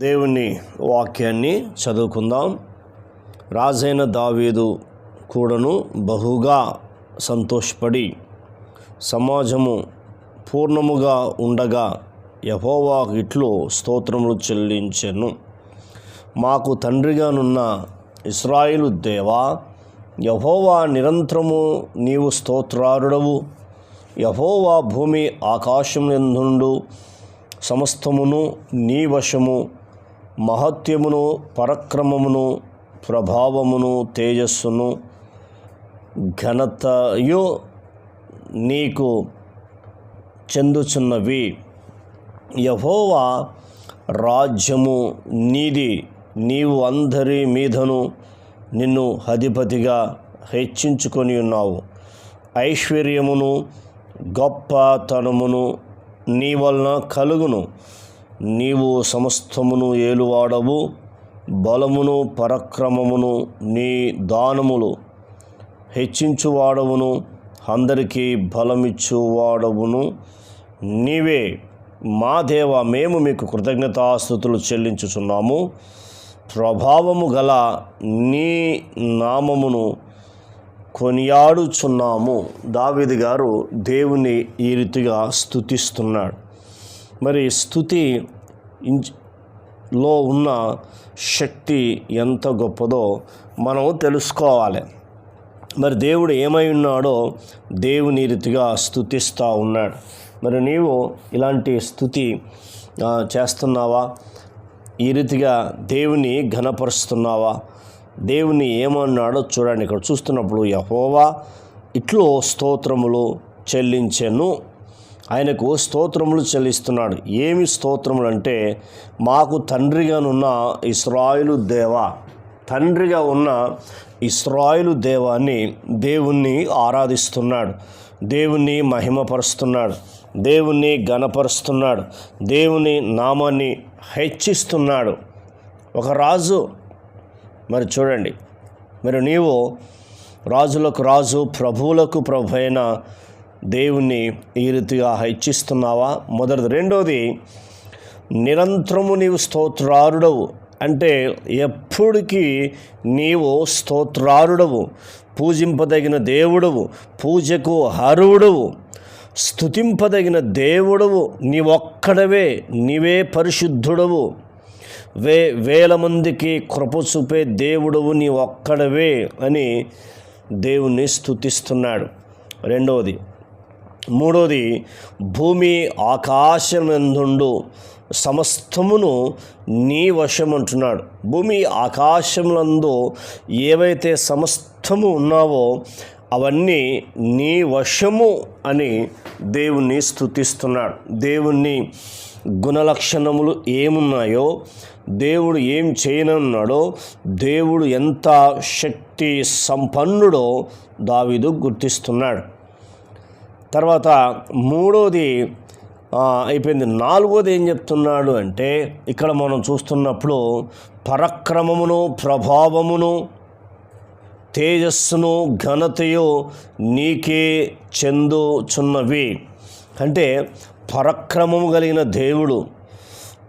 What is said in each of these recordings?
దేవుని వాక్యాన్ని చదువుకుందాం. రాజైన దావీదు కూడాను బహుగా సంతోషపడి సమాజము పూర్ణముగా ఉండగా యహోవా ఇట్లు స్తోత్రములు చెల్లించెను. మాకు తండ్రిగానున్న ఇస్రాయిలు దేవా యహోవా నిరంతరము నీవు స్తోత్రారుడవు. యహోవా భూమి ఆకాశం ఎందుండు సమస్తమును నీ వశము మహత్యమును పరక్రమమును ప్రభావమును తేజస్సును ఘనతయు నీకు చెందుచున్నవి. యహోవా రాజ్యము నీది నీవు అందరి మీదను నిన్ను అధిపతిగా హెచ్చించుకొని ఉన్నావు. ఐశ్వర్యమును గొప్పతనమును నీ వలన కలుగును. నీవు సమస్తమును ఏలువాడవు బలమును పరక్రమమును నీ దానములు హెచ్చించువాడవును అందరికీ బలమిచ్చువాడవును. నీవే మా దేవ మేము మీకు కృతజ్ఞతాస్థుతులు చెల్లించుచున్నాము. ప్రభావము గల నీ నామమును కొనియాడుచున్నాము. దావిది గారు దేవుని ఈ రీతిగా స్థుతిస్తున్నాడు మరి స్థుతి లో ఉన్న శక్తి ఎంత గొప్పదో మనం తెలుసుకోవాలి. మరి దేవుడు ఏమై ఉన్నాడో దేవుని ఈ రీతిగా స్థుతిస్తూ ఉన్నాడు. మరి నీవు ఇలాంటి స్థుతి చేస్తున్నావా? ఈ రీతిగా దేవుని ఘనపరుస్తున్నావా? దేవుని ఏమన్నాడో చూడండి. ఇక్కడ చూస్తున్నప్పుడు యహోవా ఇట్లో స్తోత్రములు చెల్లించెను. ఆయనకు స్తోత్రములు చెల్లిస్తున్నాడు. ఏమి స్తోత్రములు అంటే మాకు తండ్రిగానున్న ఇస్రాయిలు దేవా. తండ్రిగా ఉన్న ఇస్రాయిలు దేవాన్ని దేవుణ్ణి ఆరాధిస్తున్నాడు. దేవుణ్ణి మహిమపరుస్తున్నాడు. దేవుణ్ణి గణపరుస్తున్నాడు దేవుని నామాన్ని హెచ్చిస్తున్నాడు. ఒక రాజు మరి చూడండి. మరి నీవు రాజులకు రాజు ప్రభువులకు ప్రభు అయిన దేవుణ్ణి ఈ రీతిగా హెచ్చిస్తున్నావా? మొదటిది. రెండోది నిరంతరము నీవు స్తోత్రారుడవు. అంటే ఎప్పటికీ నీవు స్తోత్రారుడవు. పూజింపదగిన దేవుడవు. పూజకు హరువుడవు స్తుతింపదగిన దేవుడవు. నీవొక్కడవే నీవే పరిశుద్ధుడవు. వే వేల మందికి కృప చూపే దేవుడవు నీ ఒక్కడవే అని దేవుణ్ణి స్థుతిస్తున్నాడు రెండవది మూడోది భూమి ఆకాశమందుండు సమస్తమును నీ వశం అంటున్నాడు భూమి ఆకాశములందు ఏవైతే సమస్తము ఉన్నావో అవన్నీ నీ వశము అని దేవుణ్ణి స్తుతిస్తున్నాడు. దేవుణ్ణి గుణలక్షణములు ఏమున్నాయో దేవుడు ఏం చేయనున్నాడో దేవుడు ఎంత శక్తి సంపన్నుడో దావిదు గుర్తిస్తున్నాడు. తర్వాత మూడోది అయిపోయింది. నాలుగోది ఏం చెప్తున్నాడు అంటే ఇక్కడ మనం చూస్తున్నప్పుడు పరక్రమమును ప్రభావమును తేజస్సును ఘనతయు నీకే చెందుచున్నవి. అంటే పరక్రమము కలిగిన దేవుడు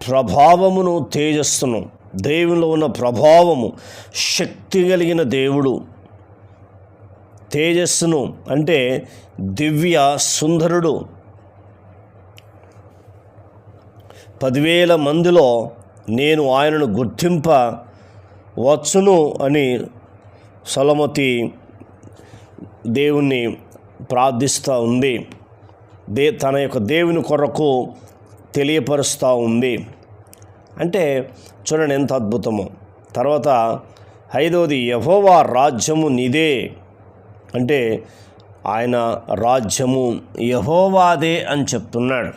ప్రభావమును తేజస్సును దేవునిలో ఉన్న ప్రభావము శక్తి కలిగిన దేవుడు తేజస్సును అంటే దివ్య సుందరుడు. పదివేల మందిలో నేను ఆయనను గుర్తింప వచ్చును అని సలమతి దేవుణ్ణి ప్రార్థిస్తూ ఉంది. దే తన యొక్క దేవుని కొరకు తెలియపరుస్తూ ఉంది. అంటే చూడండి ఎంత అద్భుతమో. తర్వాత ఐదవది యహోవా రాజ్యము నిదే. అంటే ఆయన రాజ్యము యహోవాదే అని చెప్తున్నాడు.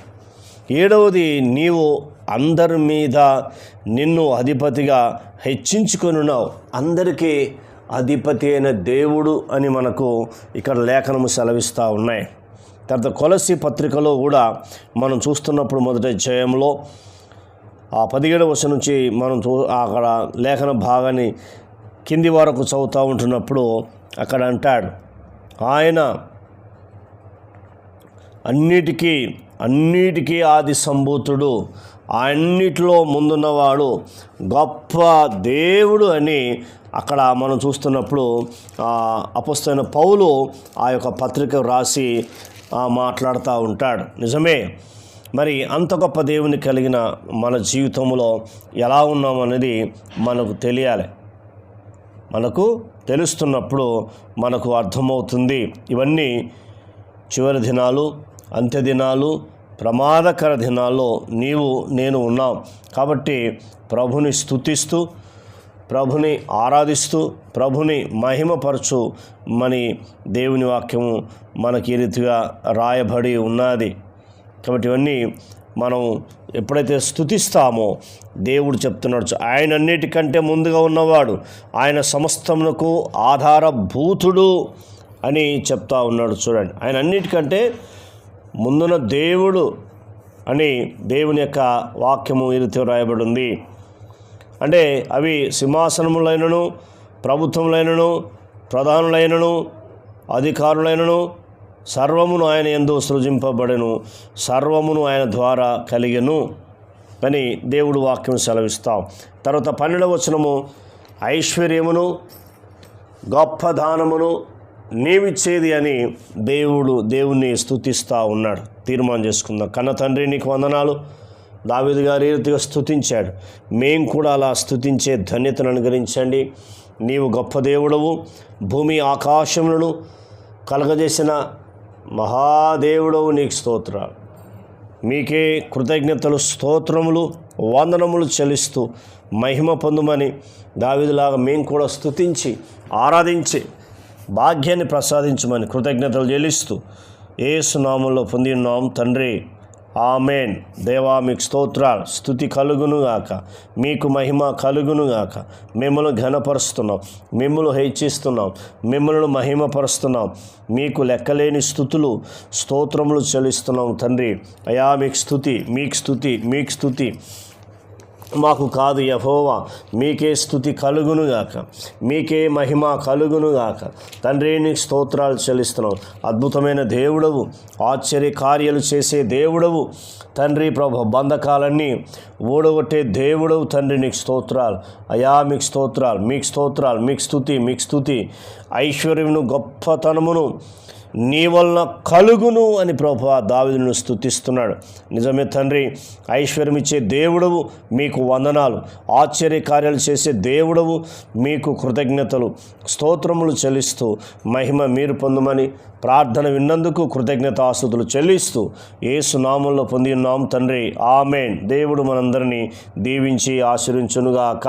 ఏడవది నీవు అందరి మీద నిన్ను అధిపతిగా హెచ్చించుకొనున్నావు. అందరికీ అధిపతి అయిన దేవుడు అని మనకు ఇక్కడ లేఖనము సెలవిస్తూ ఉన్నాయి. తర్వాత కొలసి పత్రికలో కూడా మనం చూస్తున్నప్పుడు మొదటి జయంలో ఆ పదిహేడవ వర్షం నుంచి మనం చూ అక్కడ లేఖన భాగాన్ని కింది వరకు చదువుతూ ఉంటున్నప్పుడు అక్కడ అంటాడు ఆయన అన్నిటికీ అన్నిటికీ ఆది సంభూతుడు అన్నిటిలో ముందున్నవాడు గొప్ప దేవుడు అని అక్కడ మనం చూస్తున్నప్పుడు అపస్తైన పౌలు ఆ యొక్క పత్రిక రాసి మాట్లాడుతూ ఉంటాడు. నిజమే. మరి అంత గొప్ప దేవుని కలిగిన మన జీవితంలో ఎలా ఉన్నాం అనేది మనకు తెలియాలి. మనకు తెలుస్తున్నప్పుడు మనకు అర్థమవుతుంది. ఇవన్నీ చివరి దినాలు అంత్యదినాలు ప్రమాదకర దినాల్లో నీవు నేను ఉన్నాం. కాబట్టి ప్రభుని స్తుతిస్తూ ప్రభుని ఆరాధిస్తూ ప్రభుని మహిమపరచు మని దేవుని వాక్యము మనకి ఈ రీతిగా రాయబడి ఉన్నది. కాబట్టి ఇవన్నీ మనం ఎప్పుడైతే స్థుతిస్తామో దేవుడు చెప్తున్నాడు ఆయన అన్నిటికంటే ముందుగా ఉన్నవాడు ఆయన సమస్తమునకు ఆధారభూతుడు అని చెప్తా ఉన్నాడు చూడండి. ఆయన అన్నిటికంటే ముందున దేవుడు అని దేవుని యొక్క వాక్యము ఇది రాయబడింది. రాయబడి ఉంది అంటే అవి సింహాసనములైనను ప్రభుత్వములైనను ప్రధానులైనను అధికారులైనను సర్వమును ఆయన ఎందు సృజింపబడెను సర్వమును ఆయన ద్వారా కలిగెను అని దేవుడు వాక్యం సెలవిస్తాం. తర్వాత పన్నెండవ వచనము ఐశ్వర్యమును గొప్ప దానమును నీవిచ్చేది అని దేవుడు దేవుణ్ణి స్థుతిస్తూ ఉన్నాడు. తీర్మానం చేసుకుందాం. కన్న తండ్రి నీకు వందనాలు. దావిది గారు ఈ రీతిగా స్థుతించాడు మేము కూడా అలా స్థుతించే ధన్యతను అనుగ్రహించండి. నీవు గొప్ప దేవుడవు. భూమి ఆకాశములను కలగజేసిన మహాదేవుడవు నీకు స్తోత్రాలు. మీకే కృతజ్ఞతలు స్తోత్రములు వందనములు చెల్లిస్తూ మహిమ పొందుమని దావిదిలాగా మేము కూడా స్థుతించి ఆరాధించి భాగ్యాన్ని ప్రసాదించమని కృతజ్ఞతలు చెల్లిస్తూ ఏసునామంలో పొందినాం తండ్రి. ఆమెన్. దేవా మీకు స్తోత్రాలు. స్థుతి కలుగునుగాక మీకు మహిమ కలుగునుగాక మిమ్మల్ని ఘనపరుస్తున్నాం. మిమ్మల్ని హెచ్చిస్తున్నాం. మిమ్మల్ని మహిమపరుస్తున్నాం. మీకు లెక్కలేని స్థుతులు స్తోత్రములు చెల్లిస్తున్నాం తండ్రి. అయా మీకు స్థుతి మీకు స్థుతి మీకు స్థుతి. మాకు కాదు యహోవా మీకే స్థుతి కలుగునుగాక మీకే మహిమ కలుగునుగాక తండ్రి నీకు స్తోత్రాలు చెల్లిస్తున్నావు అద్భుతమైన దేవుడవు ఆశ్చర్య కార్యాలు చేసే దేవుడవు. తండ్రి ప్రభు బంధకాలన్నీ ఓడగొట్టే దేవుడవు తండ్రి నీకు స్తోత్రాలు. అయా మీకు స్తోత్రాలు మీకు స్తోత్రాలు మీకు స్థుతి మీకు స్థుతి ఐశ్వర్యమును గొప్పతనమును నీ వలన కలుగును అని ప్రభు దావిదును స్తుతిస్తున్నాడు. నిజమే తండ్రి ఐశ్వర్యం ఇచ్చే దేవుడవు మీకు వందనాలు. ఆశ్చర్య కార్యాలు చేసే దేవుడవు మీకు కృతజ్ఞతలు. స్తోత్రములు చెల్లిస్తూ మహిమ మీరు పొందమని ప్రార్థన విన్నందుకు కృతజ్ఞత ఆస్తుతులు చెల్లిస్తూ ఏసు నామంలో పొంది ఉన్నాం తండ్రి. ఆమెన్. దేవుడు మనందరినీ దీవించి ఆశీర్వించునుగాక.